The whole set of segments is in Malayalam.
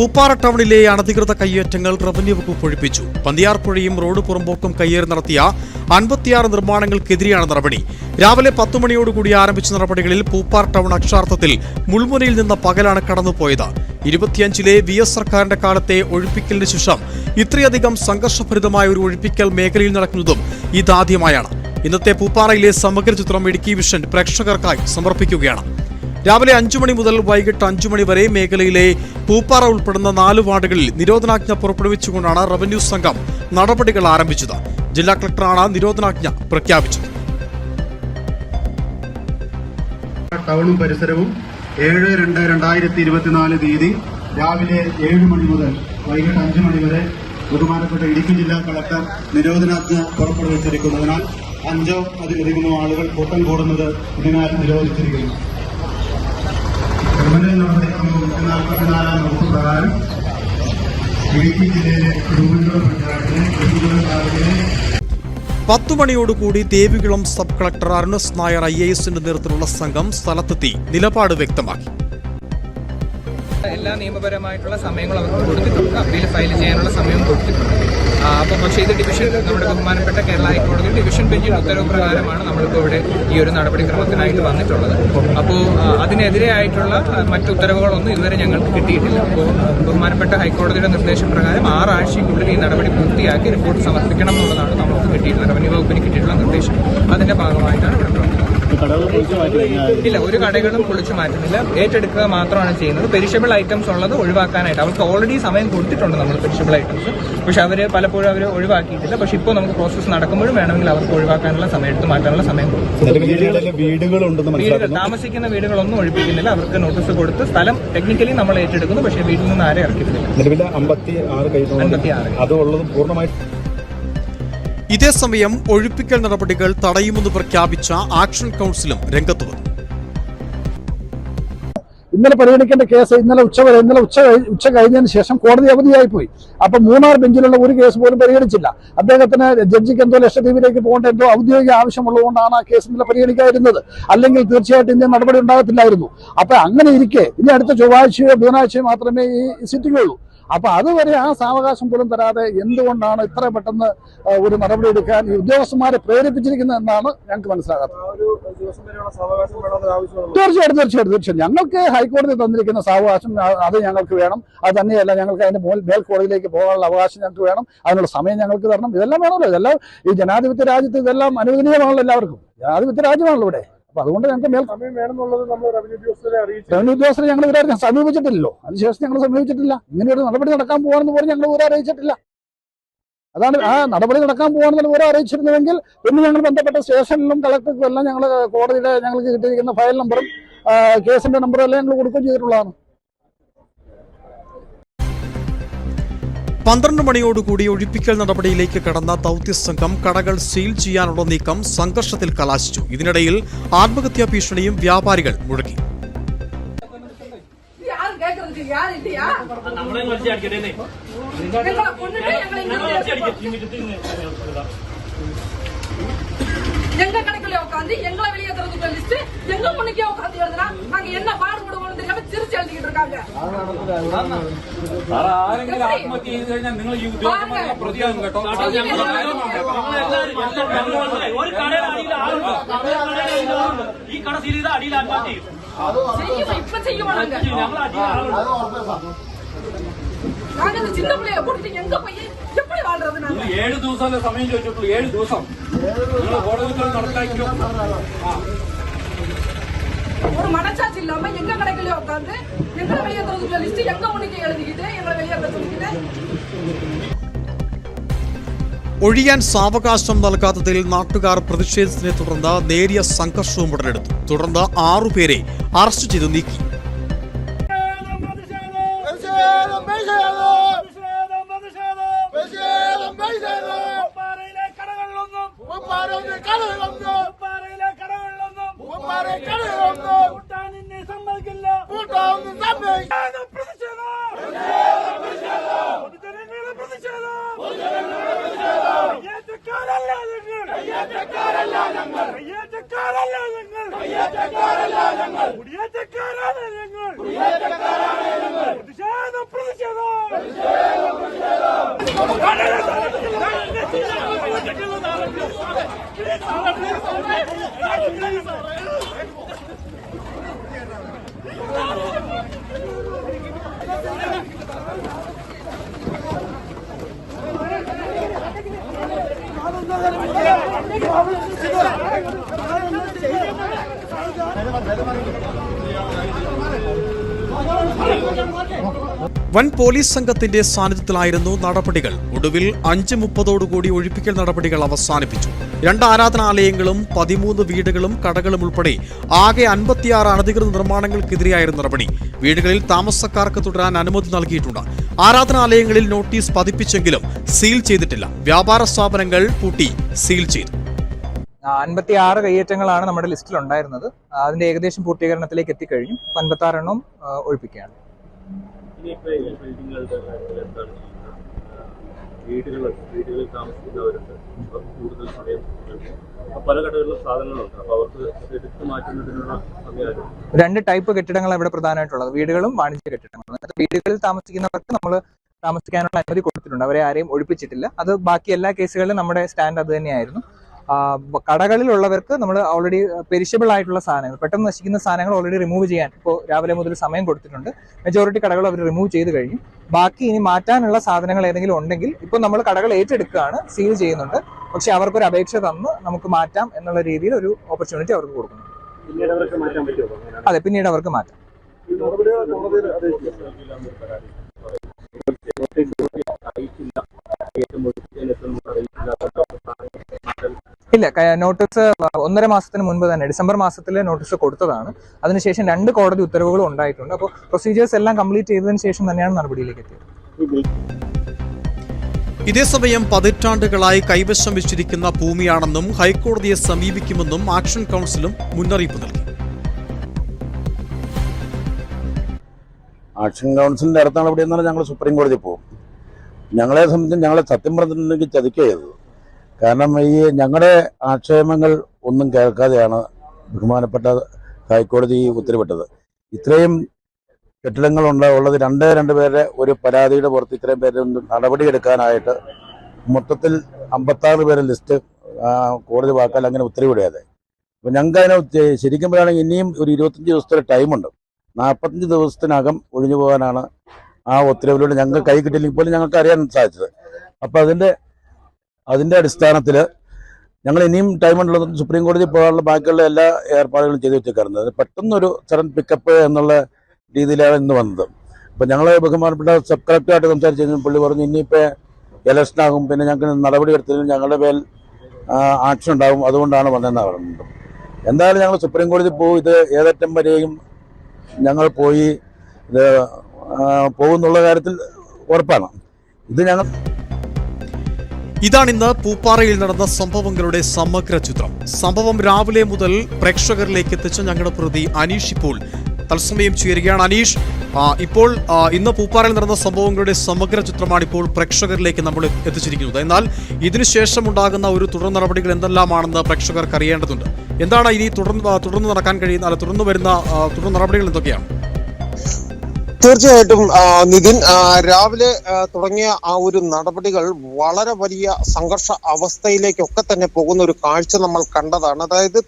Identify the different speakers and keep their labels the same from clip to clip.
Speaker 1: പൂപ്പാറ ടൗണിലെ അനധികൃത കയ്യേറ്റങ്ങൾ റവന്യൂ വകുപ്പ് ഒഴിപ്പിച്ചു. പന്തിയാർപ്പുഴയും റോഡ് പുറമ്പോക്കും കയ്യേറി നടത്തിയ അൻപത്തിയാറ് നിർമ്മാണങ്ങൾക്കെതിരെയാണ് നടപടി. രാവിലെ പത്തു മണിയോടുകൂടി ആരംഭിച്ച നടപടികളിൽ പൂപ്പാർ ടൗൺ അക്ഷാർത്ഥത്തിൽ മുൾമുനയിൽ നിന്ന് പകലാണ് കടന്നുപോയത്. ഇരുപത്തിയഞ്ചിലെ വി എസ് സർക്കാരിന്റെ കാലത്തെ ഒഴിപ്പിക്കലിന് ശേഷം ഇത്രയധികം സംഘർഷഭരിതമായ ഒരു ഒഴിപ്പിക്കൽ മേഖലയിൽ നടക്കുന്നതും ഇതാദ്യമായാണ്. ഇന്നത്തെ പൂപ്പാറയിലെ സമഗ്ര ചിത്രം ഇടുക്കി വിഷൻ പ്രേക്ഷകർക്കായി സമർപ്പിക്കുകയാണ്. രാവിലെ അഞ്ചു മണി മുതൽ വൈകിട്ട് അഞ്ചു മണി വരെ മേഖലയിലെ പൂപ്പാറ ഉൾപ്പെടുന്ന നാല് വാർഡുകളിൽ നിരോധനാജ്ഞ പുറപ്പെടുവിച്ചുകൊണ്ടാണ് റവന്യൂ സംഘം നടപടികൾ ആരംഭിച്ചത്. ജില്ലാ കളക്ടറാണ് നിരോധനാജ്ഞ പ്രഖ്യാപിച്ചത്.
Speaker 2: ടൗണും പരിസരവും ഏഴ് രണ്ട് രണ്ടായിരത്തി ഇരുപത്തിനാല് തീയതി രാവിലെ ഏഴ് മണി മുതൽ വൈകിട്ട് അഞ്ച് മണി വരെ ബഹുമാനപ്പെട്ട ഇടുക്കി ജില്ലാ കളക്ടർ നിരോധനാജ്ഞ പുറപ്പെടുവിച്ചിരിക്കുന്നതിനാൽ അഞ്ചോ അതിലധികമോ ആളുകൾ കൂട്ടം കൂടുന്നത് ഇതിനാൽ നിരോധിച്ചിരിക്കുന്നു. ക്രിമിനൽ നടപടിക്രമം പ്രകാരം
Speaker 1: പത്തു മണിയോടുകൂടി Devikulam sub collector Arun S Nair I എസിന്റെ നേതൃത്വത്തിലുള്ള സംഘം സ്ഥലത്തെത്തി. നിലപാട് വ്യക്തമാക്കി.
Speaker 3: എല്ലാ നിയമപരമായിട്ടുള്ള സമയങ്ങളും അവർക്ക് കൊടുത്തിട്ടുണ്ട്. അപ്പീൽ ഫയൽ ചെയ്യാനുള്ള സമയം കൊടുത്തിട്ടുണ്ട്. അപ്പൊ അപ്പോൾ പക്ഷേ ഇത് ഡിവിഷൻ നമ്മുടെ ബഹുമാനപ്പെട്ട കേരള ഹൈക്കോടതി ഡിവിഷൻ ബെഞ്ചിന്റെ ഉത്തരവ് പ്രകാരമാണ് നമ്മളിപ്പോൾ ഇവിടെ ഈ ഒരു നടപടിക്രമത്തിനായിട്ട് വന്നിട്ടുള്ളത്. അപ്പോൾ അതിനെതിരെയായിട്ടുള്ള മറ്റു ഉത്തരവുകളൊന്നും ഇതുവരെ ഞങ്ങൾക്ക് കിട്ടിയിട്ടില്ല. അപ്പോൾ ബഹുമാനപ്പെട്ട ഹൈക്കോടതിയുടെ നിർദ്ദേശപ്രകാരം ആറാഴ്ചയ്ക്കുള്ളിൽ ഈ നടപടി പൂർത്തിയാക്കി റിപ്പോർട്ട് സമർപ്പിക്കണം എന്നുള്ളതാണ് നമ്മൾക്ക് കിട്ടിയിട്ടുള്ള റവന്യൂ വകുപ്പിന് കിട്ടിയിട്ടുള്ള നിർദ്ദേശം. അതിന്റെ ഭാഗമായിട്ടാണ് ഇവിടെ ഇല്ല ഒരു കടകളും പൊളിച്ചു മാറ്റുന്നില്ല. ഏറ്റെടുക്കുക മാത്രമാണ് ചെയ്യുന്നത്. പെരിഷബിൾ ഐറ്റംസ് ഉള്ളത് ഒഴിവാക്കാനായിട്ട്. അവർക്ക് ഓൾറെഡി സമയം കൊടുത്തിട്ടുണ്ട് നമ്മൾ പെരിഷബിൾ ഐറ്റംസ് പക്ഷെ അവർ പലപ്പോഴും അവർ ഒഴിവാക്കിയിട്ടില്ല. പക്ഷെ ഇപ്പോൾ നമുക്ക് പ്രോസസ്സ് നടക്കുമ്പോഴും വേണമെങ്കിൽ അവർക്ക് ഒഴിവാക്കാനുള്ള സമയം എടുത്ത് മാറ്റാനുള്ള സമയം കൊടുക്കും. വീടുകൾ താമസിക്കുന്ന വീടുകളൊന്നും ഒഴിപ്പിക്കുന്നില്ല. അവർക്ക് നോട്ടീസ് കൊടുത്ത് സ്ഥലം ടെക്നിക്കലി നമ്മൾ ഏറ്റെടുക്കുന്നു. പക്ഷേ വീട്ടിൽ നിന്ന് ആരെ ഇറക്കിയിട്ടില്ല.
Speaker 4: അമ്പത്തി ആറ് അത് ഉള്ളത് പൂർണമായി
Speaker 1: ഇതേസമയം ഒഴിപ്പിക്കൽ നടപടികൾ തടയുമെന്ന് പ്രഖ്യാപിച്ച ആക്ഷൻ കൗൺസിലും രംഗത്ത് വന്നു.
Speaker 5: ഇന്നലെ പരിഗണിക്കേണ്ട കേസ് ഇന്നലെ ഉച്ചവരെ ഇന്നലെ ഉച്ച ഉച്ച കഴിഞ്ഞതിന് ശേഷം കോടതി അവധിയായി പോയി. അപ്പൊ മൂന്നാർ ബെഞ്ചിലുള്ള ഒരു കേസ് പോലും പരിഗണിച്ചില്ല. അദ്ദേഹത്തിന് ജഡ്ജിക്ക് എന്തോ ലക്ഷദ്വീപിലേക്ക് പോകേണ്ട എന്തോ ഔദ്യോഗിക ആവശ്യമുള്ളതുകൊണ്ടാണ് ആ കേസ് ഇന്നലെ പരിഗണിക്കാതിരുന്നത്. അല്ലെങ്കിൽ തീർച്ചയായിട്ടും ഇന്ത്യ നടപടി ഉണ്ടാകത്തില്ലായിരുന്നു. അപ്പൊ അങ്ങനെ ഇരിക്കെ ഇനി അടുത്ത ചൊവ്വാഴ്ചയോ ബുധനാഴ്ചയോ മാത്രമേ ഈ സിറ്റിംഗ് ഉള്ളൂ അപ്പൊ അതുവരെ ആ സാവകാശം പോലും തരാതെ എന്തുകൊണ്ടാണ് ഇത്ര പെട്ടെന്ന് ഒരു നടപടി എടുക്കാൻ ഈ ഉദ്യോഗസ്ഥന്മാരെ പ്രേരിപ്പിച്ചിരിക്കുന്നത് എന്നാണ് ഞങ്ങൾക്ക് മനസ്സിലാകാത്തത്. തീർച്ചയായിട്ടും തീർച്ചയായിട്ടും തീർച്ചയായിട്ടും. ഞങ്ങൾക്ക് ഹൈക്കോടതി തന്നിരിക്കുന്ന സാവകാശം അത് ഞങ്ങൾക്ക് വേണം. അത് തന്നെയല്ല ഞങ്ങൾക്ക് അതിന്റെ മേൽ മേൽക്കോടതിയിലേക്ക് പോകാനുള്ള അവകാശം ഞങ്ങൾക്ക് വേണം. അതിനുള്ള സമയം ഞങ്ങൾക്ക് തരണം. ഇതെല്ലാം വേണമല്ലോ. ഇതെല്ലാം ഈ ജനാധിപത്യ രാജ്യത്ത് ഇതെല്ലാം അനുവദനീയമാണല്ലോ എല്ലാവർക്കും. ജനാധിപത്യ രാജ്യമാണല്ലോ ഇവിടെ. അപ്പൊ അതുകൊണ്ട് ഞങ്ങൾക്ക് മേൽ റവന്യൂ ഉദ്യോഗസ്ഥരെ ഞങ്ങൾ ഇവരെ സമീപിച്ചിട്ടില്ലല്ലോ. അതിനുശേഷം ഞങ്ങൾ സമീപിച്ചിട്ടില്ല. ഇങ്ങനെ ഒരു നടപടി നടക്കാൻ പോകാണെന്ന് പറഞ്ഞ് ഞങ്ങൾ ഇവരെ അറിയിച്ചിട്ടില്ല. അതാണ് ആ നടപടി നടക്കാൻ പോകാണെന്ന് ഇവരെ അറിയിച്ചിരുന്നുവെങ്കിൽ പിന്നെ ഞങ്ങൾ ബന്ധപ്പെട്ട സ്റ്റേഷനിലും കളക്ടർക്കും എല്ലാം ഞങ്ങൾ കോടതിയുടെ ഞങ്ങൾക്ക് കിട്ടിയിരിക്കുന്ന ഫയൽ നമ്പറും കേസിന്റെ നമ്പറും എല്ലാം ഞങ്ങൾ കൊടുക്കുകയും ചെയ്തിട്ടുള്ളതാണ്.
Speaker 1: പന്ത്രണ്ട് മണിയോടുകൂടി ഒഴിപ്പിക്കൽ നടപടിയിലേക്ക് കടന്ന ദൗത്യ സംഘം കടകൾ സീൽ ചെയ്യാനുള്ള നീക്കം സംഘർഷത്തിൽ കലാശിച്ചു ഇതിനിടയിൽ ആത്മഹത്യാ ഭീഷണിയും വ്യാപാരികൾ മുഴക്കി
Speaker 6: யாரும் கேக்குறதுக்கு யாரும் இல்லையா
Speaker 7: നമ്മളെ വലിച്ച് അടിക്കണ്ടേ
Speaker 6: எங்களை கொண்டுட்டு எங்களை இங்க
Speaker 7: വലിച്ച്
Speaker 6: இருந்து
Speaker 7: അടിക്കും
Speaker 6: எங்க கணக்குல உட்காந்து எங்களை வெளியேற்றுறதுக்கு லிஸ்ட் எங்க முன்னுக்கே உட்காந்து எழுதுனா சிரிச்சு எழுதிக்கிட்டு இருக்காங்க
Speaker 7: ആരെങ്കിലും ആത്മഹത്യ ചെയ്ത് കഴിഞ്ഞാൽ നിങ്ങൾ ഈ ഉദ്യോഗസ്ഥന്മാരെ പ്രതിയാകും കേട്ടോ ഒരു കടയുടെ അടിയിൽ ആളുണ്ട് ഈ കട സീൽ ചെയ്ത അടിയിൽ ആത്മഹത്യ ചെയ്യും
Speaker 6: செய்யுமா இப்ப செய்யுமா நாங்க
Speaker 7: ഞങ്ങൾ അടിയിൽ ആളുണ്ട്
Speaker 6: நாங்க இந்த சின்ன பிள்ளைய கூட்டிட்டு எங்க போய் எப்படி வாழ்றது நாங்க
Speaker 7: നിങ്ങൾ ഏഴ് ദിവസമല്ലേ സമയം ചോദിച്ചിട്ടുള്ളൂ ഏഴ് ദിവസം നിങ്ങൾ കോടതികൾ നടക്കായിരിക്കും
Speaker 6: ஒரு மனசாட்சி இல்லாம எங்க கணக்குல உட்காந்து எங்களை வெளியேற்றுறதுக்கு லிஸ்ட் எங்க முன்னுக்கு எழுதிக்கிட்டு எங்களை வெளியேற்ற சொல்லிக்கிட்டு
Speaker 1: ഒഴിയാൻ സാവകാശം നൽകാത്തതിൽ നാട്ടുകാർ പ്രതിഷേധത്തിനെ തുടർന്ന് നേരിയ സംഘർഷവും ഉടലെടുത്തു തുടർന്ന് ആറുപേരെ അറസ്റ്റ് ചെയ്തു നീക്കി
Speaker 8: പ്രതിഷേധം പ്രതിഷേധം
Speaker 1: വൻ പോലീസ് സംഘത്തിന്റെ സാന്നിധ്യത്തിലായിരുന്നു നടപടികൾ. ഒടുവിൽ അഞ്ച് മുപ്പതോടുകൂടി ഒഴിപ്പിക്കൽ നടപടികൾ അവസാനിപ്പിച്ചു. രണ്ട് ആരാധനാലയങ്ങളും പതിമൂന്ന് വീടുകളും കടകളും ഉൾപ്പെടെ ആകെ അൻപത്തിയാറ് അനധികൃത നിർമ്മാണങ്ങൾക്കെതിരെയായിരുന്നു നടപടി. വീടുകളിൽ താമസക്കാർക്ക് തുടരാൻ അനുമതി നൽകിയിട്ടുണ്ട്. ആരാധനാലയങ്ങളിൽ നോട്ടീസ് പതിപ്പിച്ചെങ്കിലും സീൽ ചെയ്തിട്ടില്ല. വ്യാപാര സ്ഥാപനങ്ങൾ പൂട്ടി സീൽ ചെയ്തു.
Speaker 3: അൻപത്തി ആറ് കയ്യേറ്റങ്ങളാണ് നമ്മുടെ ലിസ്റ്റിൽ ഉണ്ടായിരുന്നത് അതിന്റെ ഏകദേശം പൂർത്തീകരണത്തിലേക്ക് എത്തിക്കഴിഞ്ഞു. അൻപത്തി ഒഴിപ്പിക്കുകയാണ്.
Speaker 8: വീടുകൾ വീടുകളിൽ താമസിക്കുന്നവരുണ്ട്. അവർക്ക് കൂടുതൽ സമയം കിട്ടും. അപ്പൊ പല കടകളിലും സാധനങ്ങളുണ്ട്. അപ്പൊ അവർക്ക് എടുത്തു മാറ്റുന്നതിനുള്ള
Speaker 3: രണ്ട് ടൈപ്പ് കെട്ടിടങ്ങളാണ് ഇവിടെ പ്രധാനമായിട്ടുള്ളത്. വീടുകളും വാണിജ്യ കെട്ടിടങ്ങളും. വീടുകളിൽ താമസിക്കുന്നവർക്ക് നമ്മൾ താമസിക്കാനുള്ള അനുമതി കൊടുത്തിട്ടുണ്ട്. അവരെ ആരെയും ഒഴിപ്പിച്ചിട്ടില്ല. അത് ബാക്കി എല്ലാ കേസുകളിലും നമ്മുടെ സ്റ്റാൻഡ് അത് തന്നെയായിരുന്നു. കടകളിലുള്ളവർക്ക് നമ്മൾ ഓൾറെഡി പെരിഷബിൾ ആയിട്ടുള്ള സാധനങ്ങൾ പെട്ടെന്ന് നശിക്കുന്ന സാധനങ്ങൾ ഓൾറെഡി റിമൂവ് ചെയ്യാൻ ഇപ്പോൾ രാവിലെ മുതൽ സമയം കൊടുത്തിട്ടുണ്ട്. മെജോറിറ്റി കടകൾ അവർ റിമൂവ് ചെയ്ത് കഴിഞ്ഞു. ബാക്കി ഇനി മാറ്റാനുള്ള സാധനങ്ങൾ ഏതെങ്കിലും ഉണ്ടെങ്കിൽ ഇപ്പോൾ നമ്മൾ കടകൾ ഏറ്റെടുക്കുകയാണ് സീൽ ചെയ്യുന്നുണ്ട്. പക്ഷെ അവർക്കൊരു അപേക്ഷ തന്ന് നമുക്ക് മാറ്റാം എന്നുള്ള രീതിയിൽ ഒരു ഓപ്പർച്യൂണിറ്റി അവർക്ക് കൊടുക്കുന്നു.
Speaker 8: പിന്നീട് അവർക്ക് മാറ്റാൻ
Speaker 3: അതെ പിന്നീട് അവർക്ക് മാറ്റാം. ഇല്ല നോട്ടീസ് ഒന്നര മാസത്തിന് മുൻപ് തന്നെ ഡിസംബർ മാസത്തിൽ നോട്ടീസ് കൊടുത്തതാണ്. അതിനുശേഷം രണ്ട് കോടതി ഉത്തരവുകളും ഉണ്ടായിട്ടുണ്ട്. അപ്പോൾ പ്രൊസീജിയേഴ്സ് എല്ലാം കംപ്ലീറ്റ് ചെയ്തതിന് ശേഷം തന്നെയാണ് നടപടിയിലേക്ക് എത്തിയത്.
Speaker 1: ഇതേസമയം പതിറ്റാണ്ടുകളായി കൈവശം വെച്ചിരിക്കുന്ന ഭൂമിയാണെന്നും ഹൈക്കോടതിയെ സമീപിക്കുമെന്നും ആക്ഷൻ കൗൺസിലും മുന്നറിയിപ്പ് നൽകി.
Speaker 9: ആക്ഷൻ കൗൺസിലിന്റെ അടുത്ത നടപടി എന്ന് പറഞ്ഞാൽ ഞങ്ങൾ സുപ്രീം കോടതി പോകും ഞങ്ങളെ സംബന്ധിച്ച് ഞങ്ങളെ സത്യം പറഞ്ഞിട്ടുണ്ടെങ്കിൽ ചതിക്കുക ചെയ്തത് കാരണം ഈ ഞങ്ങളുടെ ആക്ഷേപങ്ങൾ ഒന്നും കേൾക്കാതെയാണ് ബഹുമാനപ്പെട്ട ഹൈക്കോടതി ഉത്തരവിട്ടത്. ഇത്രയും കെട്ടിടങ്ങളുണ്ട് ഉള്ളത് രണ്ടേ രണ്ട് പേരുടെ ഒരു പരാതിയുടെ പുറത്ത് ഇത്രയും പേരെ നടപടിയെടുക്കാനായിട്ട് മൊത്തത്തിൽ അമ്പത്താറ് പേരെ ലിസ്റ്റ് കോടതി വാക്കാൽ അങ്ങനെ ഉത്തരവിടാതെ അപ്പം ഞങ്ങൾക്ക് അതിനെ ശരിക്കും പറയുകയാണെങ്കിൽ ഇനിയും ഒരു ഇരുപത്തഞ്ച് ദിവസത്തെ ടൈമുണ്ട്. നാൽപ്പത്തഞ്ച് ദിവസത്തിനകം ഒഴിഞ്ഞു പോകാനാണ് ആ ഉത്തരവിലൂടെ ഞങ്ങൾ കൈ കിട്ടിയില്ലെങ്കിൽ പോലും ഞങ്ങൾക്ക് അറിയാൻ സാധിച്ചത്. അപ്പോൾ അതിന്റെ അതിന്റെ അടിസ്ഥാനത്തിൽ ഞങ്ങൾ ഇനിയും ടൈം ഉള്ളത് സുപ്രീം കോടതി പോകാനുള്ള ബാക്കിയുള്ള എല്ലാ ഏർപ്പാടുകളും ചെയ്തു വെച്ചേക്കാറുണ്ട് അത് പെട്ടെന്നൊരു സഡൻ പിക്കപ്പ് എന്നുള്ള രീതിയിലാണ് ഇന്ന് വന്നത്. അപ്പം ഞങ്ങൾ ബഹുമാനപ്പെട്ട സബ് കളക്ടറായിട്ട് സംസാരിച്ചു കഴിഞ്ഞാൽ പുള്ളി പറഞ്ഞു ഇനിയിപ്പോൾ ഇലക്ഷൻ ആകും പിന്നെ ഞങ്ങൾക്ക് നടപടി എടുത്തില്ലെങ്കിൽ ഞങ്ങളുടെ മേൽ ആക്ഷൻ ഉണ്ടാകും അതുകൊണ്ടാണ് വന്നതെന്ന് പറയുന്നത് എന്തായാലും ഞങ്ങൾ സുപ്രീം കോടതി പോകും ഇത് ഏതറ്റം വരെയും ഞങ്ങൾ പോയി ഇത് പോകുന്നുള്ള കാര്യത്തിൽ ഉറപ്പാണ്. ഇത് ഞങ്ങൾ
Speaker 1: ഇതാണ് ഇന്ന് പൂപ്പാറയിൽ നടന്ന സംഭവങ്ങളുടെ സമഗ്ര ചിത്രം. സംഭവം രാവിലെ മുതൽ പ്രേക്ഷകരിലേക്ക് എത്തിച്ച ഞങ്ങളുടെ പ്രതി അനീഷ് ഇപ്പോൾ തത്സമയം ചേരുകയാണ്. അനീഷ് ഇപ്പോൾ ഇന്ന് പൂപ്പാറയിൽ നടന്ന സംഭവങ്ങളുടെ സമഗ്ര ചിത്രമാണ് ഇപ്പോൾ പ്രേക്ഷകരിലേക്ക് നമ്മൾ എത്തിച്ചിരിക്കുന്നത്. എന്നാൽ ഇതിനുശേഷം ഉണ്ടാകുന്ന ഒരു തുടർ നടപടികൾ എന്തെല്ലാമാണെന്ന് പ്രേക്ഷകർക്ക് അറിയേണ്ടതുണ്ട്. എന്താണ് ഇനി തുടർന്ന് തുടർന്ന് നടക്കാൻ കഴിയുന്ന അല്ല തുടർന്ന് വരുന്ന തുടർ നടപടികൾ എന്തൊക്കെയാണ്?
Speaker 10: തീർച്ചയായിട്ടും നിതിൻ രാവിലെ തുടങ്ങിയ ആ ഒരു നടപടികൾ വളരെ വലിയ സംഘർഷ അവസ്ഥയിലേക്കൊക്കെ തന്നെ പോകുന്ന ഒരു കാഴ്ച നമ്മൾ കണ്ടതാണ്. അതായത്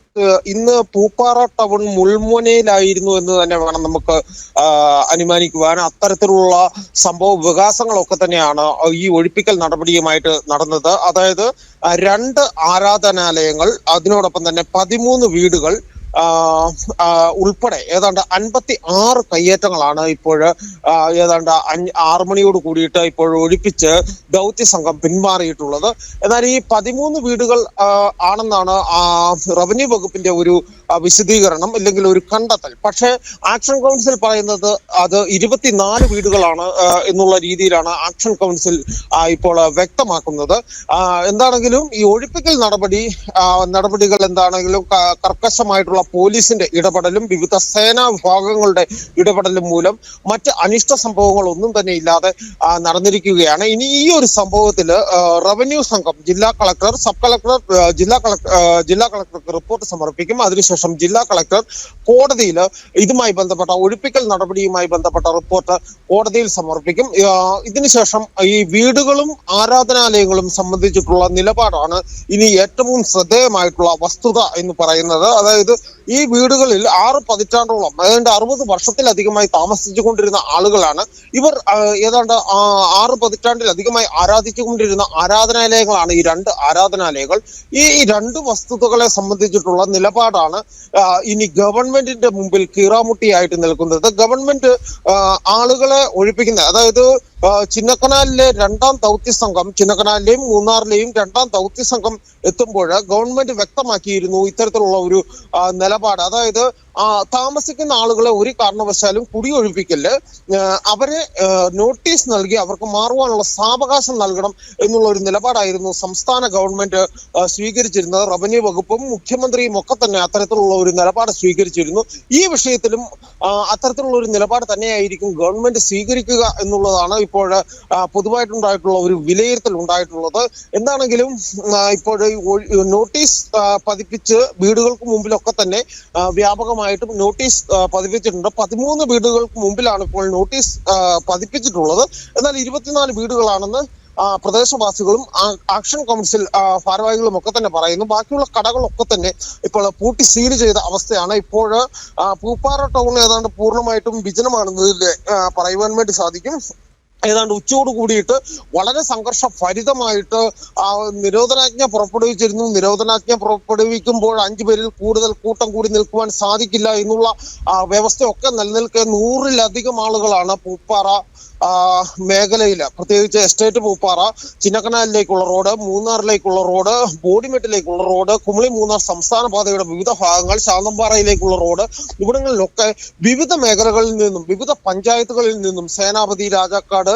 Speaker 10: ഇന്ന് പൂപ്പാറ ടൗൺ മുൾമുനയിലായിരുന്നു എന്ന് തന്നെ വേണം നമുക്ക് അനുമാനിക്കുവാൻ. അത്തരത്തിലുള്ള സംഭവ വികാസങ്ങളൊക്കെ തന്നെയാണ് ഈ ഒഴിപ്പിക്കൽ നടപടിയുമായിട്ട് നടന്നത്. അതായത് രണ്ട് ആരാധനാലയങ്ങൾ അതിനോടൊപ്പം തന്നെ പതിമൂന്ന് വീടുകൾ ഉൾപ്പെടെ ഏതാണ്ട് അൻപത്തി ആറ് കയ്യേറ്റങ്ങളാണ് ഇപ്പോൾ ഏതാണ്ട് ആറ് മണിയോട് കൂടിയിട്ട് ഇപ്പോൾ ഒഴിപ്പിച്ച് ദൗത്യ സംഘം പിന്മാറിയിട്ടുള്ളത്. എന്നാൽ ഈ പതിമൂന്ന് വീടുകൾ ആണെന്നാണ് റവന്യൂ വകുപ്പിന്റെ ഒരു വിശദീകരണം അല്ലെങ്കിൽ ഒരു കണ്ടെത്തൽ. പക്ഷേ ആക്ഷൻ കൗൺസിൽ പറയുന്നത് അത് ഇരുപത്തിനാല് വീടുകളാണ് എന്നുള്ള രീതിയിലാണ് ആക്ഷൻ കൗൺസിൽ ഇപ്പോൾ വ്യക്തമാക്കുന്നത്. എന്താണെങ്കിലും ഈ ഒഴിപ്പിക്കൽ നടപടി നടപടികൾ എന്താണെങ്കിലും കർക്കശമായിട്ടുള്ള പോലീസിന്റെ ഇടപെടലും വിവിധ സേനാ വിഭാഗങ്ങളുടെ ഇടപെടലും മൂലം മറ്റ് അനിഷ്ട സംഭവങ്ങൾ ഒന്നും തന്നെ ഇല്ലാതെ നടന്നിരിക്കുകയാണ്. ഇനി ഈ ഒരു സംഭവത്തിൽ റവന്യൂ സംഘം ജില്ലാ കളക്ടർ സബ് കളക്ടർ ജില്ലാ കളക്ടർ ജില്ലാ കളക്ടർക്ക് റിപ്പോർട്ട് സമർപ്പിക്കും. അതിനുശേഷം ജില്ലാ കളക്ടർ കോടതിയിൽ ഇതുമായി ബന്ധപ്പെട്ട ഒഴിപ്പിക്കൽ നടപടിയുമായി ബന്ധപ്പെട്ട റിപ്പോർട്ട് കോടതിയിൽ സമർപ്പിക്കും. ഇതിനുശേഷം ഈ വീടുകളും ആരാധനാലയങ്ങളും സംബന്ധിച്ചിട്ടുള്ള നിലപാടാണ് ഇനി ഏറ്റവും ശ്രദ്ധേയമായിട്ടുള്ള വസ്തുത എന്ന് പറയുന്നത്. അതായത് ഈ വീടുകളിൽ ആറ് പതിറ്റാണ്ടോളം ഏതാണ്ട് അറുപത് വർഷത്തിലധികമായി താമസിച്ചുകൊണ്ടിരുന്ന ആളുകളാണ് ഇവർ ഏതാണ്ട് ആറ് പതിറ്റാണ്ടിലധികമായി ആരാധിച്ചുകൊണ്ടിരുന്ന ആരാധനാലയങ്ങളാണ് ഈ രണ്ട് ആരാധനാലയങ്ങൾ. ഈ രണ്ട് വസ്തുതകളെ സംബന്ധിച്ചിട്ടുള്ള നിലപാടാണ് ഇനി ഗവൺമെന്റിന്റെ മുമ്പിൽ കീറാമുട്ടിയായിട്ട് നിൽക്കുന്നത്. ഗവൺമെന്റ് ആളുകളെ ഒഴിപ്പിക്കുന്ന അതായത് ചിന്നക്കനാലിലെ രണ്ടാം ദൗത്യ സംഘം ചിന്നക്കനാലിലെയും മൂന്നാറിലെയും രണ്ടാം ദൗത്യ സംഘം എത്തുമ്പോൾ ഗവൺമെന്റ് വ്യക്തമാക്കിയിരുന്നു ഇത്തരത്തിലുള്ള ഒരു നിലപാട്. അതായത് താമസിക്കുന്ന ആളുകളെ ഒരു കാരണവശാലും കുടിയൊഴിപ്പിക്കൽ അവരെ നോട്ടീസ് നൽകി അവർക്ക് മാറുവാനുള്ള സാവകാശം നൽകണം എന്നുള്ള ഒരു നിലപാടായിരുന്നു സംസ്ഥാന ഗവൺമെന്റ് സ്വീകരിച്ചിരുന്നത്. റവന്യൂ വകുപ്പും മുഖ്യമന്ത്രിയും ഒക്കെ തന്നെ അത്തരത്തിലുള്ള ഒരു നിലപാട് സ്വീകരിച്ചിരുന്നു. ഈ വിഷയത്തിലും അത്തരത്തിലുള്ള ഒരു നിലപാട് തന്നെയായിരിക്കും ഗവൺമെന്റ് സ്വീകരിക്കുക എന്നുള്ളതാണ് ഇപ്പോൾ പൊതുവായിട്ടുണ്ടായിട്ടുള്ള ഒരു വിലയിരുത്തൽ ഉണ്ടായിട്ടുള്ളത്. എന്താണെങ്കിലും ഇപ്പോൾ നോട്ടീസ് പതിപ്പിച്ച് വീടുകൾക്ക് മുമ്പിലൊക്കെ തന്നെ ആ, വ്യാപകമായിട്ടും നോട്ടീസ് പതിപ്പിച്ചിട്ടുണ്ട്. പതിമൂന്ന് വീടുകൾക്ക് മുമ്പിലാണ് ഇപ്പോൾ നോട്ടീസ് പതിപ്പിച്ചിട്ടുള്ളത്. എന്നാൽ ഇരുപത്തിനാല് വീടുകളാണെന്ന് പ്രദേശവാസികളും ആക്ഷൻ കൗൺസിൽ ഭാരവാഹികളും ഒക്കെ തന്നെ പറയുന്നു. ബാക്കിയുള്ള കടകളൊക്കെ തന്നെ ഇപ്പോൾ പൂട്ടി സീൽ ചെയ്ത അവസ്ഥയാണ്. ഇപ്പോൾ പൂപ്പാറ ടൗൺ ഏതാണ്ട് പൂർണമായിട്ടും വിജനമാണെന്ന് പറയുവാൻ വേണ്ടി സാധിക്കും. ഏതാണ്ട് ഉച്ചയോട് കൂടിയിട്ട് വളരെ സംഘർഷഭരിതമായിട്ട് ആ നിരോധനാജ്ഞ പുറപ്പെടുവിച്ചിരുന്നു. നിരോധനാജ്ഞ പുറപ്പെടുവിക്കുമ്പോൾ അഞ്ചു പേരിൽ കൂടുതൽ കൂട്ടം കൂടി നിൽക്കുവാൻ സാധിക്കില്ല എന്നുള്ള വ്യവസ്ഥയൊക്കെ നിലനിൽക്കെ നൂറിലധികം ആളുകളാണ് പൂപ്പാറ ആ, മേഖലയിൽ പ്രത്യേകിച്ച് എസ്റ്റേറ്റ് പൂപ്പാറ ചിന്നക്കനാലിലേക്കുള്ള റോഡ് മൂന്നാറിലേക്കുള്ള റോഡ് ബോഡിമെട്ടിലേക്കുള്ള റോഡ് കുമളി മൂന്നാർ സംസ്ഥാന പാതയുടെ വിവിധ ഭാഗങ്ങൾ ശാന്തമ്പാറയിലേക്കുള്ള റോഡ് ഇവിടങ്ങളിലൊക്കെ വിവിധ മേഖലകളിൽ നിന്നും വിവിധ പഞ്ചായത്തുകളിൽ നിന്നും സേനാപതി രാജാക്കാട്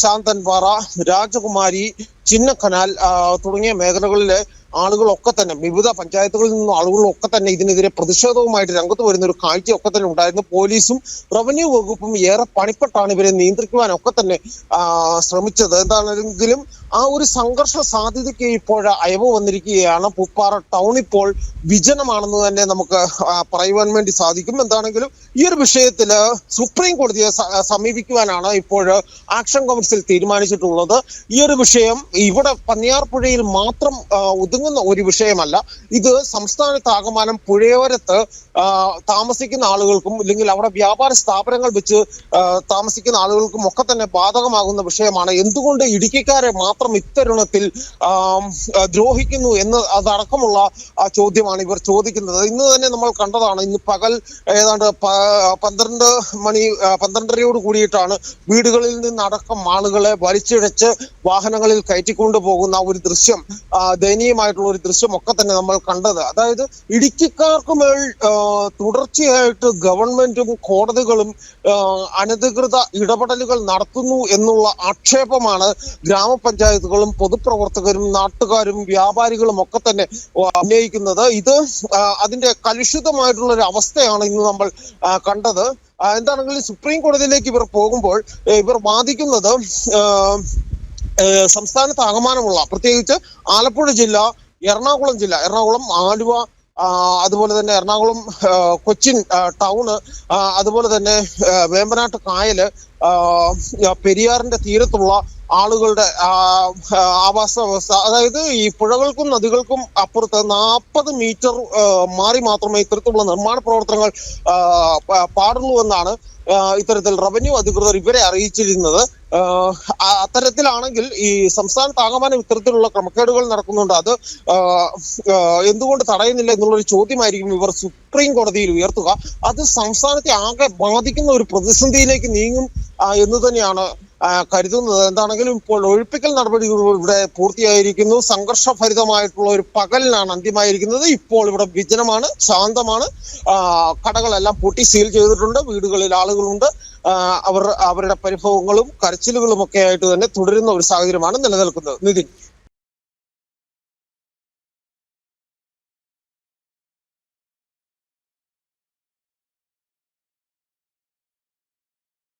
Speaker 10: ശാന്തൻപാറ രാജകുമാരി ചിന്നക്കനാൽ തുടങ്ങിയ മേഖലകളിലെ ആളുകളൊക്കെ തന്നെ വിവിധ പഞ്ചായത്തുകളിൽ നിന്നും ആളുകളൊക്കെ തന്നെ ഇതിനെതിരെ പ്രതിഷേധവുമായിട്ട് രംഗത്ത് വരുന്ന ഒരു കാഴ്ചയൊക്കെ തന്നെ ഉണ്ടായിരുന്നു. പോലീസും റവന്യൂ വകുപ്പും ഏറെ പണിപ്പെട്ടാണ് ഇവരെ നിയന്ത്രിക്കുവാനൊക്കെ തന്നെ ശ്രമിച്ചത്. എന്താണെങ്കിലും ആ ഒരു സംഘർഷ സാധ്യതയ്ക്ക് ഇപ്പോഴ അയവ് വന്നിരിക്കുകയാണ്. പൂപ്പാറ ടൗൺ ഇപ്പോൾ വിജനമാണെന്ന് തന്നെ നമുക്ക് പറയുവാൻ വേണ്ടി സാധിക്കും. എന്താണെങ്കിലും ഈ ഒരു വിഷയത്തിൽ സുപ്രീം കോടതിയെ സമീപിക്കുവാനാണ് ഇപ്പോൾ ആക്ഷൻ കൗൺസിൽ തീരുമാനിച്ചിട്ടുള്ളത്. ഈ ഒരു വിഷയം ഇവിടെ പന്നിയാർപ്പുഴയിൽ മാത്രം ആ, ഒതുങ്ങുന്ന ഒരു വിഷയമല്ല. ഇത് സംസ്ഥാനത്താകമാനം പുഴയോരത്ത് താമസിക്കുന്ന ആളുകൾക്കും അല്ലെങ്കിൽ അവിടെ വ്യാപാര സ്ഥാപനങ്ങൾ വെച്ച് താമസിക്കുന്ന ആളുകൾക്കും ഒക്കെ തന്നെ ബാധകമാകുന്ന വിഷയമാണ്. എന്തുകൊണ്ട് ഇടുക്കിക്കാരെ മാത്രം ഇത്തരുണത്തിൽ ദ്രോഹിക്കുന്നു എന്ന് അതടക്കമുള്ള ചോദ്യമാണ് ഇവർ ചോദിക്കുന്നത്. ഇന്ന് തന്നെ നമ്മൾ കണ്ടതാണ് ഇന്ന് പകൽ ഏതാണ്ട് പന്ത്രണ്ട് മണി പന്ത്രണ്ടരയോട് കൂടിയിട്ടാണ് വീടുകളിൽ നിന്നടക്കം ആളുകളെ വലിച്ചിഴച്ച് വാഹനങ്ങളിൽ കയറ്റിക്കൊണ്ടു പോകുന്ന ഒരു ദൃശ്യം ആ, ദയനീയമായിട്ടുള്ള ഒരു ദൃശ്യം ഒക്കെ തന്നെ നമ്മൾ കണ്ടത്. അതായത് ഇടുക്കിക്കാർക്ക് മേൽ തുടർച്ചയായിട്ട് ഗവൺമെന്റും കോടതികളും അനധികൃത ഇടപെടലുകൾ നടത്തുന്നു എന്നുള്ള ആക്ഷേപമാണ് ഗ്രാമപഞ്ചായത്തുകളും പൊതുപ്രവർത്തകരും നാട്ടുകാരും വ്യാപാരികളും ഒക്കെ തന്നെ ഉന്നയിക്കുന്നത് ഇത് അതിന്റെ കലുഷിതമായിട്ടുള്ള ഒരു അവസ്ഥയാണ് ഇന്ന് നമ്മൾ കണ്ടത്. എന്താണെങ്കിലും സുപ്രീം കോടതിയിലേക്ക് ഇവർ പോകുമ്പോൾ ഇവർ വാദിക്കുന്നത് സംസ്ഥാനത്ത് ആകമാനമുള്ള പ്രത്യേകിച്ച് ആലപ്പുഴ ജില്ല എറണാകുളം ജില്ല എറണാകുളം ആലുവ അതുപോലെ തന്നെ എറണാകുളം കൊച്ചിൻ ടൗണ് അതുപോലെ തന്നെ വേമ്പനാട്ട് കായൽ പെരിയാറിന്റെ തീരത്തുള്ള ആളുകളുടെ ആവാസ വ്യവസ്ഥ അതായത് ഈ പുഴകൾക്കും നദികൾക്കും അപ്പുറത്ത് നാൽപ്പത് മീറ്റർ മാറി മാത്രമേ ഇത്തരത്തിലുള്ള നിർമ്മാണ പ്രവർത്തനങ്ങൾ പാടുള്ളൂ എന്നാണ് ഇത്തരത്തിൽ റവന്യൂ അധികൃതർ ഇവരെ അറിയിച്ചിരുന്നത്. അത്തരത്തിലാണെങ്കിൽ ഈ സംസ്ഥാനത്ത് ആകമാനം ഇത്തരത്തിലുള്ള ക്രമക്കേടുകൾ നടക്കുന്നുണ്ട്. അത് എന്തുകൊണ്ട് തടയുന്നില്ല എന്നുള്ളൊരു ചോദ്യമായിരിക്കും ഇവർ സുപ്രീം കോടതിയിൽ ഉയർത്തുക. അത് സംസ്ഥാനത്തെ ആകെ ബാധിക്കുന്ന ഒരു പ്രതിസന്ധിയിലേക്ക് നീങ്ങും എന്ന് തന്നെയാണ് കരുതുന്നത് എന്താണെങ്കിലും ഇപ്പോൾ ഒഴിപ്പിക്കൽ നടപടികൾ ഇവിടെ പൂർത്തിയായിരിക്കുന്നു. സംഘർഷഭരിതമായിട്ടുള്ള ഒരു പകലിനാണ് അന്തിമായിരിക്കുന്നത് ഇപ്പോൾ ഇവിടെ വിജനമാണ് ശാന്തമാണ്. കടകളെല്ലാം പൂട്ടി സീൽ ചെയ്തിട്ടുണ്ട്. വീടുകളിൽ ആളുകളുണ്ട്. അവർ അവരുടെ പരിഭവങ്ങളും കരച്ചിലുകളും ഒക്കെ ആയിട്ട് തന്നെ തുടരുന്ന ഒരു സാഹചര്യമാണ് നിലനിൽക്കുന്നത്. നിതിൻ.